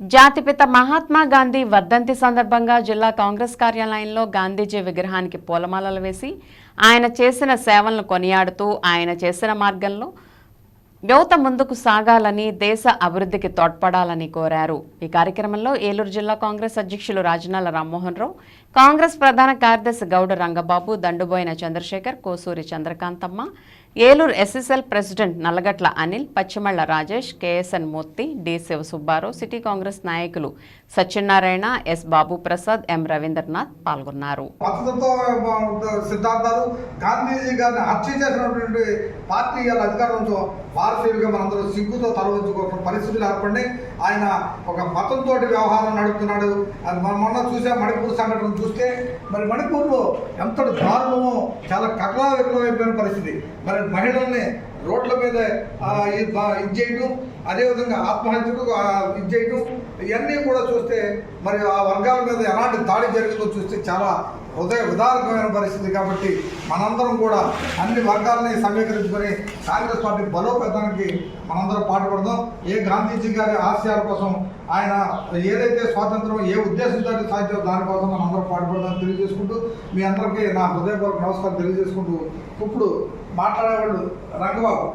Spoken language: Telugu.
జాతిపిత మహాత్మా గాంధీ వర్ధంతి సందర్భంగా జిల్లా కాంగ్రెస్ కార్యాలయంలో గాంధీజీ విగ్రహానికి పూలమాలలు వేసి ఆయన చేసిన సేవలను కొనియాడుతూ ఆయన చేసిన మార్గంలో యువత ముందుకు సాగాలని దేశ అభివృద్ధికి తోడ్పడాలని కోరారు. ఈ కార్యక్రమంలో ఏలూరు జిల్లా కాంగ్రెస్ అధ్యక్షులు రాజనాల రామ్మోహన్ రావు కాంగ్రెస్ ప్రధాన కార్యదర్శి Gowda Rangababu Danduboyina Chandrasekhar Kosuri Chandrakanthamma Eluru SSL president Nallagatla Anil Pachimalla Rajesh KSN Murthy D Siva Subbarao city Congress నాయకులు సత్యనారాయణ ఎస్ బాబు ప్రసాద్ ఎం రవీంద్రనాథ్ పాల్గొన్నారు. సిద్ధాంతాలు గాంధీజీ గారిని హత్య చేసినటువంటి పార్టీ అధికారంతో భారతీయులుగా మనందరూ సిగ్గుతో తలవంచుకోక పరిస్థితులు ఏర్పడి ఆయన ఒక మతంతో వ్యవహారం నడుపుతున్నాడు. అది మనం మొన్న చూసే మణిపూర్ సంఘటన చూస్తే మరి మణిపూర్లో ఎంత దారుణమో చాలా కకలా వికలమైపోయిన పరిస్థితి. మరి మహిళల్ని రోడ్ల మీద ఇది చేయటం అదేవిధంగా ఆత్మహత్యకు ఇది చేయటం ఇవన్నీ కూడా చూస్తే మరి ఆ వర్గాల మీద ఎలాంటి దాడి జరిగిందో చూస్తే చాలా హృదయ ఉదారకమైన పరిస్థితి కాబట్టి మనందరం కూడా అన్ని వర్గాలని సమీకరించుకొని కాంగ్రెస్ పార్టీ బలోపేతానికి మనందరం పాటుపడదాం. ఏ గాంధీజీ గారి ఆశయాల కోసం ఆయన ఏదైతే స్వాతంత్రం ఏ ఉద్దేశంతో సాధ్యం దానికోసం మనందరం పాటుపడదాం తెలియజేసుకుంటూ మీ అందరికీ నా హృదయపూర్వక నమస్కారం తెలియజేసుకుంటూ ఇప్పుడు మాట్లాడేవాళ్ళు రంగబాబు.